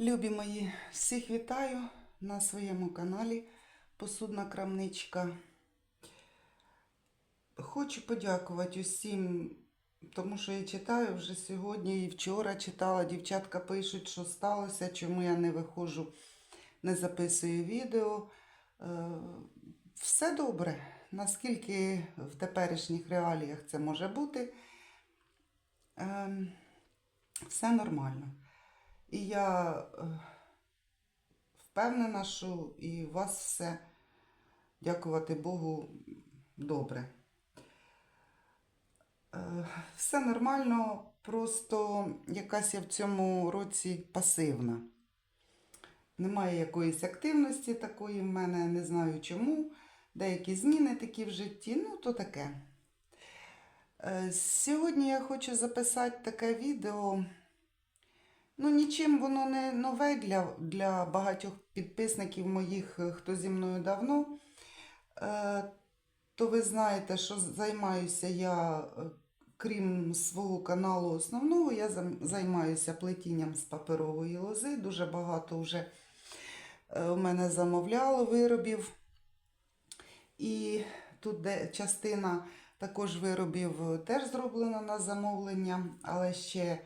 Любі мої, всіх вітаю на своєму каналі Посудна Крамничка. Хочу подякувати усім, тому що я читаю вже сьогодні і вчора читала. Дівчатка пишуть, що сталося, чому я не виходжу, не записую відео. Е, Все добре. Наскільки в теперішніх реаліях це може бути, Ем, все нормально. І я е, впевнена, що і у вас все, дякувати Богу, добре. Е, Все нормально, просто якась я в цьому році пасивна. Немає якоїсь активності такої в мене, не знаю чому. Деякі зміни такі в житті, ну то таке. Е, Сьогодні я хочу записати таке відео. Ну, нічим воно не нове для, для багатьох підписників моїх, е, хто зі мною давно. Е, то ви знаєте, що займаюся я, е, крім свого каналу основного, я займаюся плетінням з паперової лози. Дуже багато вже е, у мене замовляло виробів. І тут де частина також виробів е, теж зроблена на замовлення, але ще, е,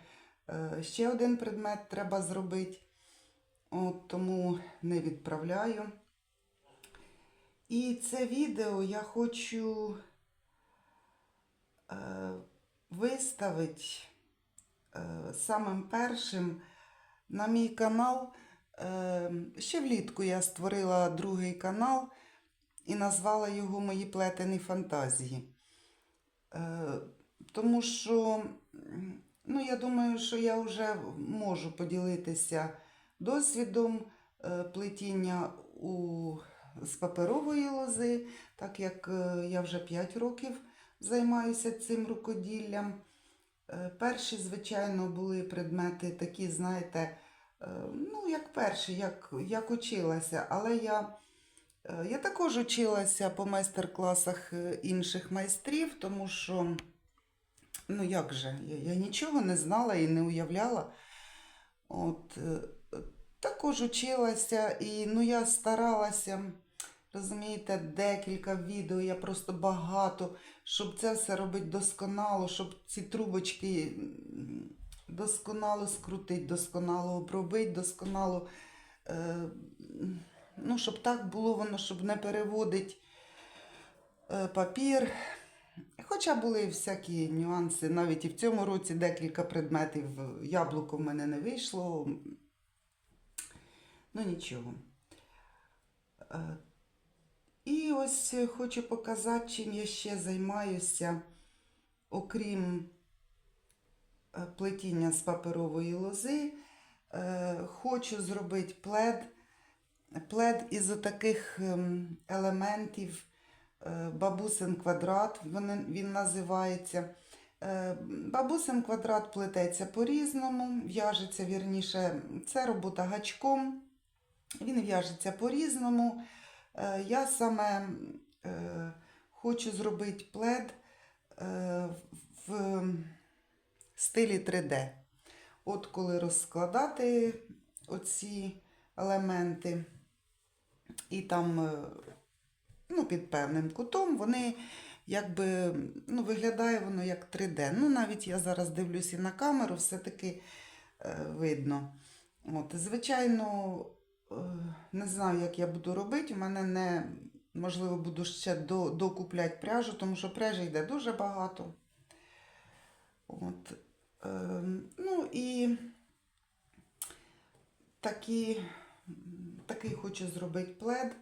ще один предмет треба зробити. От, тому не відправляю. І це відео я хочу е, виставити е, самим першим на мій канал. Е, ще влітку я створила другий канал і назвала його Мої плетені фантазії. Е, тому що, ну, я думаю, що я вже можу поділитися досвідом е, плетіння у, з паперової лози, так як е, я вже 5 років займаюся цим рукоділлям. Е, Перші, звичайно, були предмети такі, знаєте, ну, як перші, як, як училася, але я. Я також училася по майстер-класах інших майстрів, тому що, ну як же, я, я нічого не знала і не уявляла. От, е, також училася, і ну, я старалася, розумієте, декілька відео, я просто багато, щоб це все робити досконало, щоб ці трубочки досконало скрутити, досконало обробити, досконало. Е, ну, щоб так було воно, щоб не переводить е, папір. Хоча були всякі нюанси, навіть і в цьому році декілька предметів яблуко в мене не вийшло. Ну нічого. Е, І ось хочу показати, чим я ще займаюся, окрім е, плетіння з паперової лози. Е, Хочу зробити плед. Плед із таких ем, елементів бабусин квадрат, він, називається. Е, Бабусин квадрат плететься по-різному, в'яжеться вірніше, це робота гачком, він в'яжеться по-різному. Е, Я саме е, хочу зробити плед в стилі 3D. От коли розкладати оці елементи, і там ну, під певним кутом вони якби ну, виглядає воно як 3D. Ну, навіть я зараз дивлюся на камеру, все-таки е, видно. От, звичайно, е, не знаю, як я буду робити. У мене не можливо буду ще до, докупляти пряжу, тому що пряжі йде дуже багато. От, е, ну і такі, такий хочу зробити плед.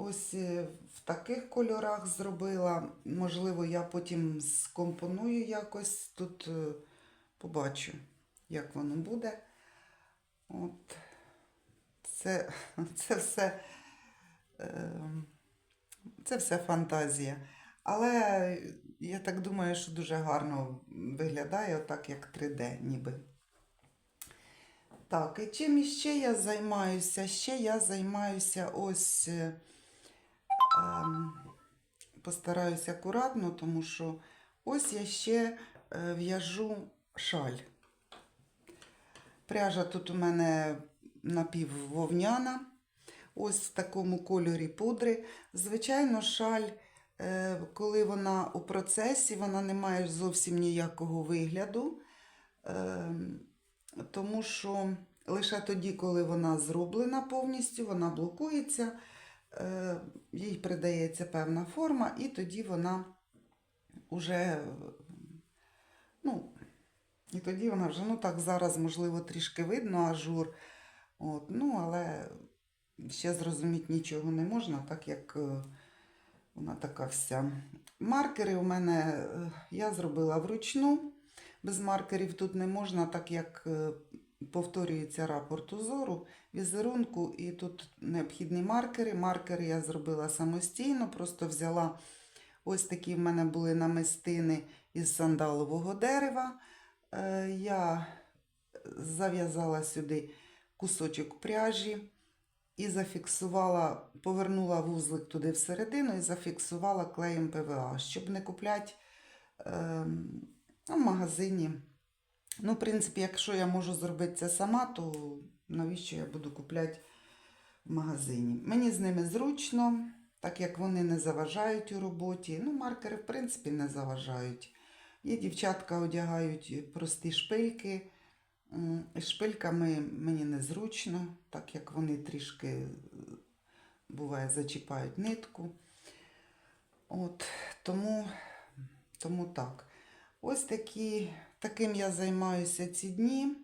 Ось е, в таких кольорах зробила. Можливо, я потім скомпоную якось. Тут е, побачу, як воно буде. От. Це, це все. е, Це все фантазія. Але я так думаю, що дуже гарно виглядає, отак як 3D ніби. Так, і чим іще я займаюся? Ще я займаюся ось. Ем, постараюся акуратно, тому що ось я ще е, в'яжу шаль. Пряжа тут у мене напіввовняна. Ось в такому кольорі пудри. Звичайно, шаль, е, коли вона у процесі, вона не має зовсім ніякого вигляду. Е, Тому що лише тоді, коли вона зроблена повністю, вона блокується, їй придається певна форма, і тоді вона вже, ну, і тоді вона вже, ну так, зараз, можливо, трішки видно ажур. От, ну, але ще зрозуміти нічого не можна, так як е, вона така вся. Маркери у мене е, я зробила вручну. Без маркерів тут не можна, так як е, повторюється рапорт узору, візерунку, і тут необхідні маркери. Маркери я зробила самостійно, просто взяла ось такі в мене були намистини із сандалового дерева. Е, Я зав'язала сюди кусочок пряжі і зафіксувала, повернула вузлик туди всередину і зафіксувала клеєм ПВА, щоб не купляти е, ну, в магазині. Ну, в принципі, якщо я можу зробити це сама, то навіщо я буду купляти в магазині? Мені з ними зручно, так як вони не заважають у роботі. Ну, маркери, в принципі, не заважають. Є дівчатка одягають прості шпильки. Шпильками мені незручно, так як вони трішки е, буває зачіпають нитку. От, тому, тому так. Ось такі, таким я займаюся ці дні.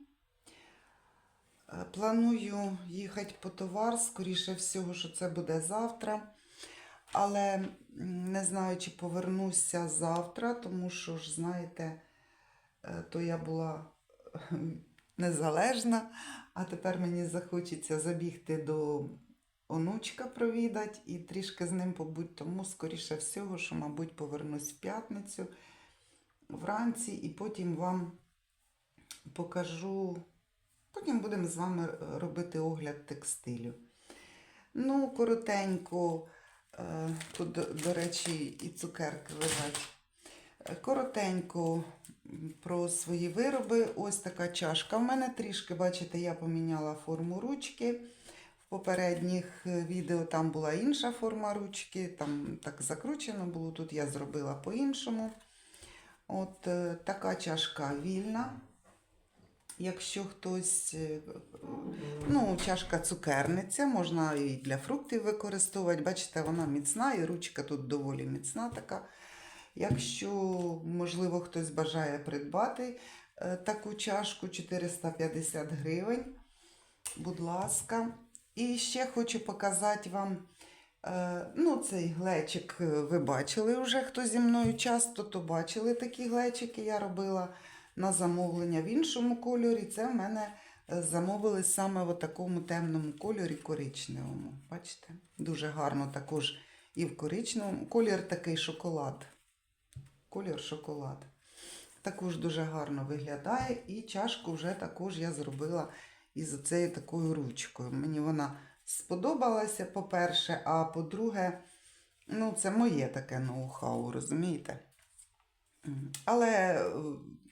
Е, Планую їхати по товар, скоріше всього, що це буде завтра. Але не знаю, чи повернуся завтра, тому що ж, знаєте, е, то я була е, незалежна, а тепер мені захочеться забігти до онучка провідати і трішки з ним побути. Тому, скоріше всього, що, мабуть, повернусь в п'ятницю вранці і потім вам покажу. Потім будемо з вами е, робити огляд текстилю. Ну, коротенько, е, тут, до, речі, і цукерки лежать. Е, Коротенько про свої вироби. Ось така чашка. В мене трішки, бачите, я поміняла форму ручки. В попередніх відео там була інша форма ручки, там так закручено було, тут я зробила по-іншому. От е, така чашка вільна. Якщо хтось, е, ну, чашка цукерниця, можна і для фруктів використовувати. Бачите, вона міцна, і ручка тут доволі міцна така. Якщо, можливо, хтось бажає придбати е, таку чашку 450 гривень, будь ласка. І ще хочу показати вам. Е, Ну, цей глечик е, ви бачили вже, хто зі мною часто, то бачили такі глечики. Я робила на замовлення в іншому кольорі. Це в мене е, замовили саме в такому темному кольорі коричневому. Бачите? Дуже гарно також і в коричневому. Колір такий шоколад. Колір шоколад. Також дуже гарно виглядає. І чашку вже також я зробила із цією такою ручкою. Мені вона сподобалася, по-перше, а по-друге, ну, це моє таке ноу-хау, розумієте? Але е,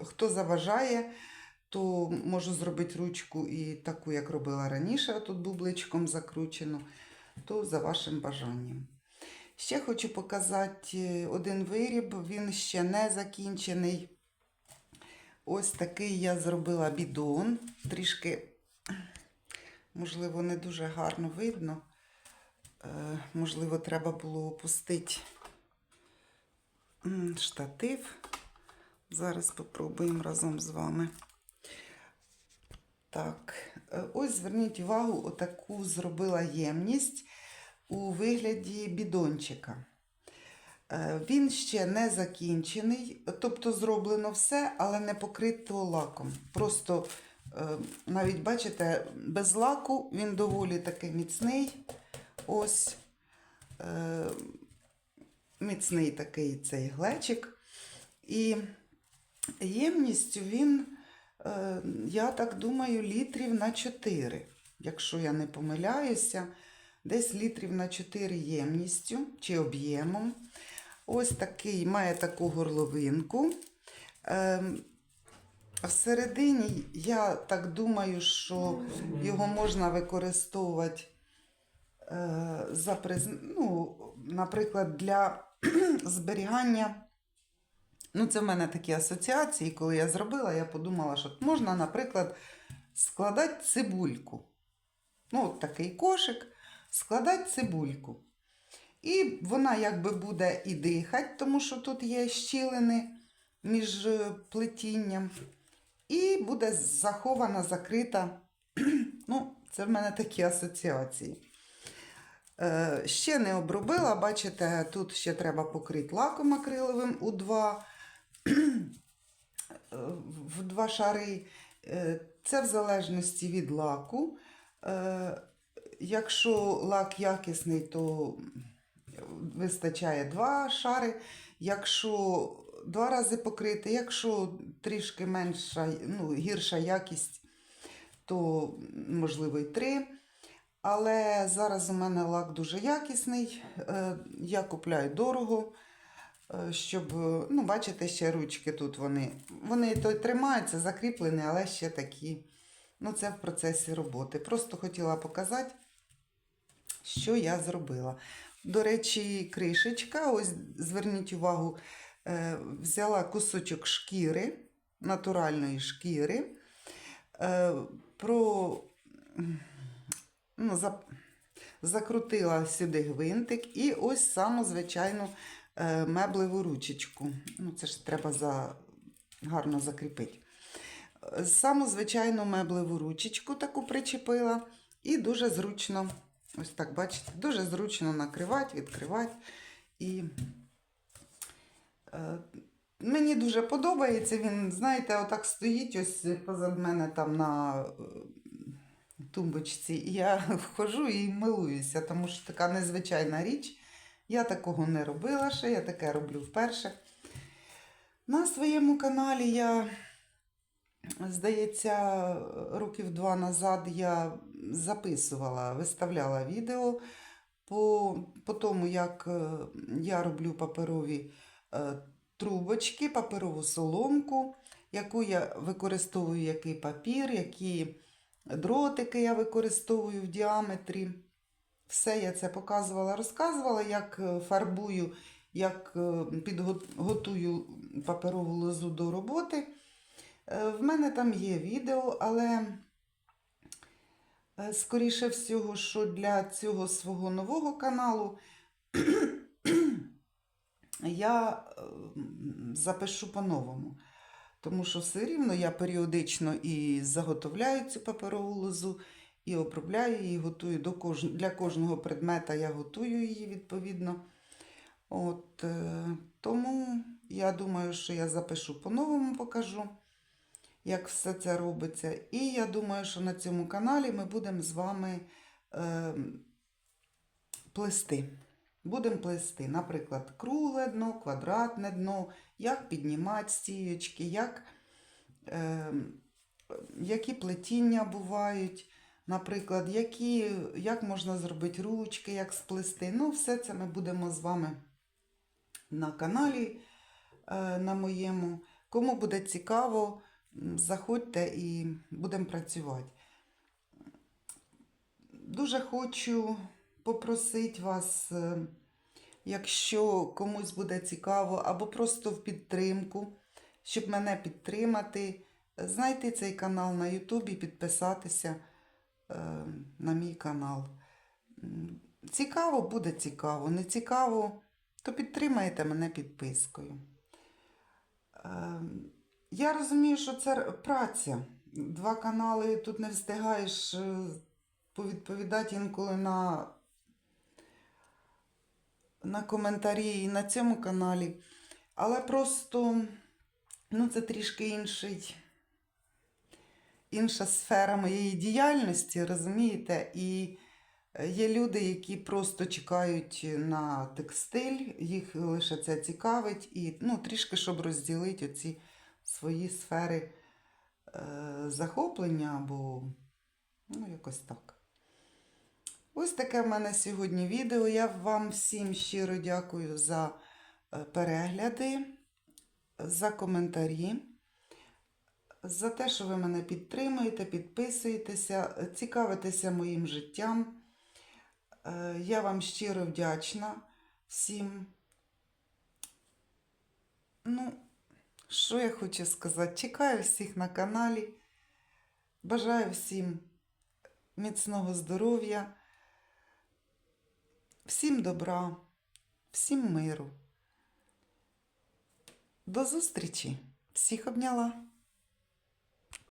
хто заважає, то можу зробити ручку і таку, як робила раніше, тут бубличком закручену, то за вашим бажанням. Ще хочу показати е, один виріб, він ще не закінчений. Ось такий я зробила бідон. Трішки, можливо, не дуже гарно видно. Е, Можливо, треба було опустити штатив. Зараз спробуємо разом з вами. Так, е, ось зверніть увагу, отаку зробила ємність у вигляді бідончика. Е, Він ще не закінчений, тобто зроблено все, але не покрито лаком. Просто навіть бачите, без лаку він доволі таки міцний. Ось е, міцний такий цей глечик. І ємністю він, е, я так думаю, літрів на 4. Якщо я не помиляюся, десь літрів на 4 ємністю чи об'ємом. Ось такий має таку горловинку. Ем, всередині я так думаю, що його можна використовувати е, за приз... ну, наприклад, для зберігання. Ну, це в мене такі асоціації. Коли я зробила, я подумала, що можна, наприклад, складати цибульку. Ну, от такий кошик, складати цибульку. І вона якби буде і дихати, тому що тут є щілини між е, плетінням. І буде захована, закрита. Ну, це в мене такі асоціації. Е, ще не обробила, бачите, тут ще треба покрити лаком акриловим у два, в два шари. Е, Це в залежності від лаку. Е, Якщо лак якісний, то вистачає два шари. Якщо два рази покрити, якщо трішки менша, ну, гірша якість, то можливо і три. Але зараз у мене лак дуже якісний. е, Я купляю дорого, е, щоб, ну, бачите, ще ручки тут вони. Вони то тримаються, закріплені, але ще такі. Ну, це в процесі роботи. Просто хотіла показати, що я зробила. До речі, кришечка, ось зверніть увагу, взяла кусочок шкіри, натуральної шкіри, е, про, ну, за, закрутила сюди гвинтик і ось саму звичайну е, меблеву ручечку. Ну, це ж треба за, гарно закріпити. Е, Саму звичайну меблеву ручечку таку причепила і дуже зручно. Ось так, бачите, дуже зручно накривати, відкривати. І е, мені дуже подобається. Він, знаєте, отак стоїть ось позад мене там на е, тумбочці. І я вхожу і милуюся, тому що така незвичайна річ. Я такого не робила ще, я таке роблю вперше. На своєму каналі я, здається, років два назад я записувала, виставляла відео по, по тому, як е, я роблю паперові е, трубочки, паперову соломку, яку я використовую, який папір, які дротики я використовую в діаметрі. Все я це показувала, розказувала, як е, фарбую, як е, підготую паперову лозу до роботи. Е, В мене там є відео, але е, скоріше всього, що для цього свого нового каналу я е, запишу по-новому. Тому що все рівно я періодично і заготовляю цю паперову лозу, і обробляю її, готую до кож... для кожного предмета я готую її відповідно. От, е, тому я думаю, що я запишу по-новому, покажу, як все це робиться. І я думаю, що на цьому каналі ми будемо з вами е, плести. Будемо плести, наприклад, кругле дно, квадратне дно, як піднімати стіючки, як, е, які плетіння бувають, наприклад, які, як можна зробити ручки, як сплести. Ну, все це ми будемо з вами на каналі е, на моєму. Кому буде цікаво, заходьте і будемо працювати. Дуже хочу попросити вас, е, якщо комусь буде цікаво, або просто в підтримку, щоб мене підтримати, знайти цей канал на Ютубі, підписатися е, на мій канал. Цікаво буде цікаво, не цікаво, то підтримайте мене підпискою. Е, Я розумію, що це праця. Два канали тут не встигаєш повідповідати інколи на, на коментарі і на цьому каналі. Але просто ну, це трішки інший, інша сфера моєї діяльності, розумієте? І е, є люди, які просто чекають на текстиль, їх лише це цікавить, і ну, трішки, щоб розділити оці свої сфери е, захоплення або ну, якось так. Ось таке в мене сьогодні відео. Я вам всім щиро дякую за е, перегляди, за коментарі. за те, що ви мене підтримуєте, підписуєтеся, е, цікавитеся моїм життям. Е, Я вам щиро вдячна всім. Ну, що я хочу сказати? Чекаю всіх на каналі. Бажаю всім міцного здоров'я, всім добра, всім миру. До зустрічі! Всіх обняла!